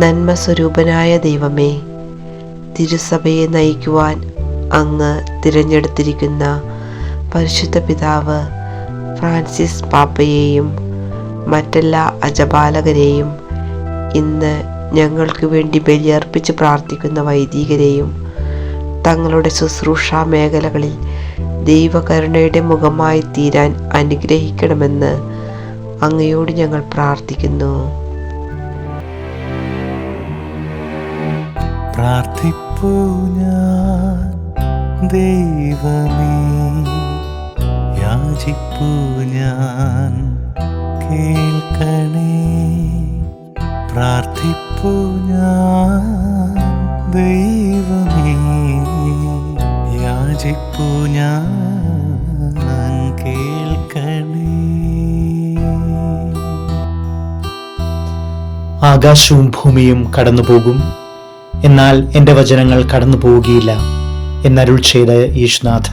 നന്മസ്വരൂപനായ ദൈവമേ തിരുസഭയെ നയിക്കുവാൻ അങ്ങ് തിരഞ്ഞെടുത്തിരിക്കുന്ന പരിശുദ്ധ പിതാവ് ഫ്രാൻസിസ് പാപ്പയെയും മറ്റെല്ലാ അജപാലകരെയും ഇന്ന് ഞങ്ങൾക്ക് വേണ്ടി ബലിയർപ്പിച്ച് പ്രാർത്ഥിക്കുന്ന വൈദികരെയും തങ്ങളുടെ ശുശ്രൂഷാ മേഖലകളിൽ ദൈവകരുണയുടെ മുഖമായി തീരാൻ അനുഗ്രഹിക്കണമെന്ന് അങ്ങയോട് ഞങ്ങൾ പ്രാർത്ഥിക്കുന്നു. പ്രാർത്ഥിപ്പൂ ഞാൻ. ദൈവമേ യാചിപ്പൂ ഞാൻ. കേൾക്കണേ. പ്രാർത്ഥിപ്പൂ ഞാൻ. ദൈവമേ യാചിപ്പൂ ഞാൻ. ആകാശവും ഭൂമിയും കടന്നുപോകും. എന്നാൽ എന്റെ വചനങ്ങൾ കടന്നു പോവുകയില്ല എന്നരുൾ ചെയ്ത യേശുനാഥ.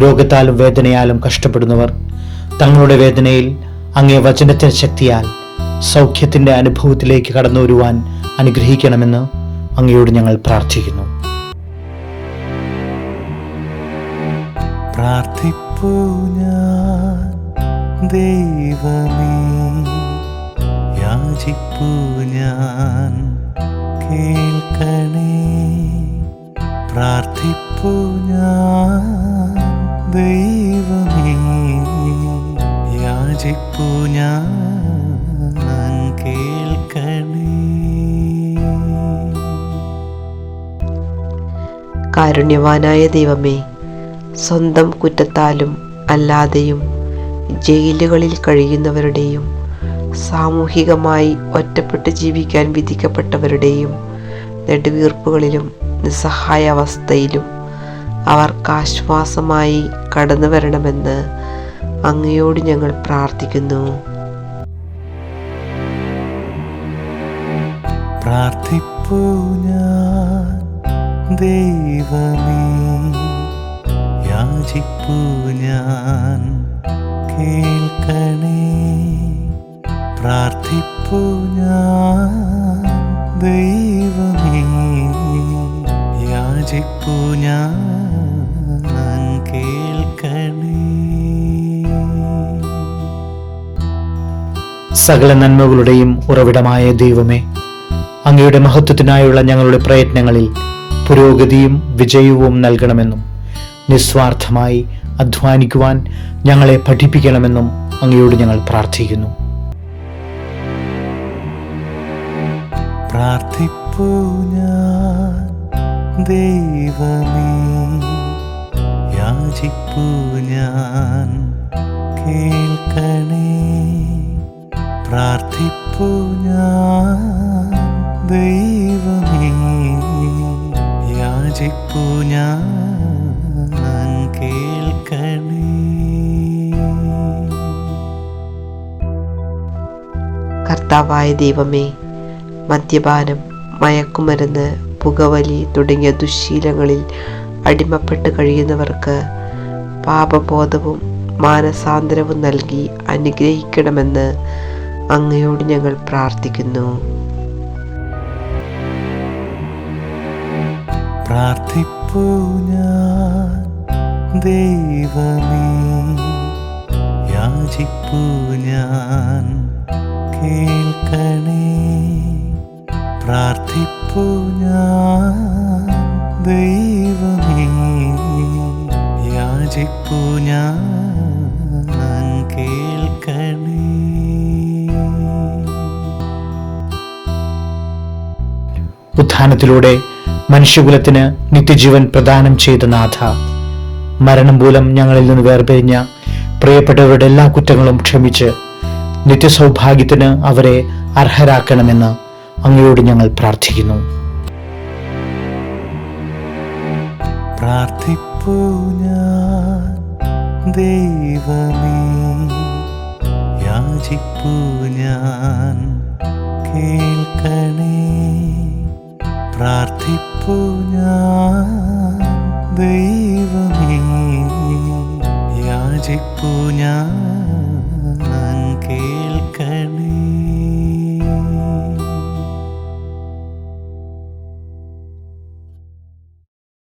രോഗത്താലും വേദനയാലും കഷ്ടപ്പെടുന്നവർ തങ്ങളുടെ വേദനയിൽ അങ്ങേ വചനത്തിന് ശക്തിയാൽ സൗഖ്യത്തിന്റെ അനുഭവത്തിലേക്ക് കടന്നു വരുവാൻ അനുഗ്രഹിക്കണമെന്ന് അങ്ങയോട് ഞങ്ങൾ പ്രാർത്ഥിക്കുന്നു. ഞാൻ ദൈവമേ യാചിപ്പൂ ഞാൻ കേൾക്കണേ. പ്രാർത്ഥിപ്പു ഞാൻ ദൈവമേ. യാചിപ്പു ഞാൻ കേൾക്കണേ. കാരുണ്യവാനായ ദൈവമേ സ്വന്തം കുറ്റത്താലും അല്ലാതെയും ജയിലുകളിൽ കഴിയുന്നവരുടെയും സാമൂഹികമായി ഒറ്റപ്പെട്ട് ജീവിക്കാൻ വിധിക്കപ്പെട്ടവരുടെയും നെടുവീർപ്പുകളിലും നിസ്സഹായ അവസ്ഥയിലും അവർക്കാശ്വാസമായി കടന്നു വരണമെന്ന് അങ്ങയോട് ഞങ്ങൾ പ്രാർത്ഥിക്കുന്നു. പ്രാർത്ഥിപ്പൂ ഞാൻ കേൾക്കണേ. പ്രാർത്ഥിപ്പൂ ഞാൻ ദൈവമേ. യാചിപ്പൂ ഞാൻ കേൾക്കണേ. സകല നന്മകളുടെയും ഉറവിടമായ ദൈവമേ അങ്ങയുടെ മഹത്വത്തിനായുള്ള ഞങ്ങളുടെ പ്രയത്നങ്ങളിൽ പുരോഗതിയും വിജയവും നൽകണമെന്നും നിസ്വാർത്ഥമായി അധ്വാനിക്കുവാൻ ഞങ്ങളെ പഠിപ്പിക്കണമെന്നും അങ്ങയോട് ഞങ്ങൾ പ്രാർത്ഥിക്കുന്നു. പ്രാർത്ഥിപ്പൂ ഞാൻ. ദൈവമേ യാചിപ്പൂ ഞാൻ. കേൾക്കണേ. പ്രാർത്ഥിപ്പൂ ഞാൻ. ദൈവമേ യാചിപ്പൂ ഞാൻ. കർത്താവായ ദൈവമേ മദ്യപാനം മയക്കുമരുന്ന് പുകവലി തുടങ്ങിയ ദുശ്ശീലങ്ങളിൽ അടിമപ്പെട്ട് കഴിയുന്നവർക്ക് പാപബോധവും മാനസാന്തരവും നൽകി അനുഗ്രഹിക്കണമെന്ന് അങ്ങയോട് ഞങ്ങൾ പ്രാർത്ഥിക്കുന്നു. പ്രാർത്ഥിപ്പൂ ദൈവമേ യാചിപ്പൂ ഞാൻ കേൾക്കണേ പ്രാർത്ഥിപ്പൂ ഞാൻ ദൈവമേ. യാചിപ്പൂ ഞാൻ കേൾക്കണേ. ഉത്ഥാനത്തിലൂടെ മനുഷ്യകുലത്തിന് നിത്യജീവൻ പ്രദാനം ചെയ്ത നാഥ മരണം മൂലം ഞങ്ങളിൽ നിന്ന് വേർപിരിഞ്ഞ പ്രിയപ്പെട്ടവരുടെ എല്ലാ കുറ്റങ്ങളും ക്ഷമിച്ച് നിത്യസൗഭാഗ്യത്തിന് അവരെ അർഹരാക്കണമെന്ന് അങ്ങയോട് ഞങ്ങൾ പ്രാർത്ഥിക്കുന്നു. ഞാൻ ദൈവമേ. കേൾക്കണം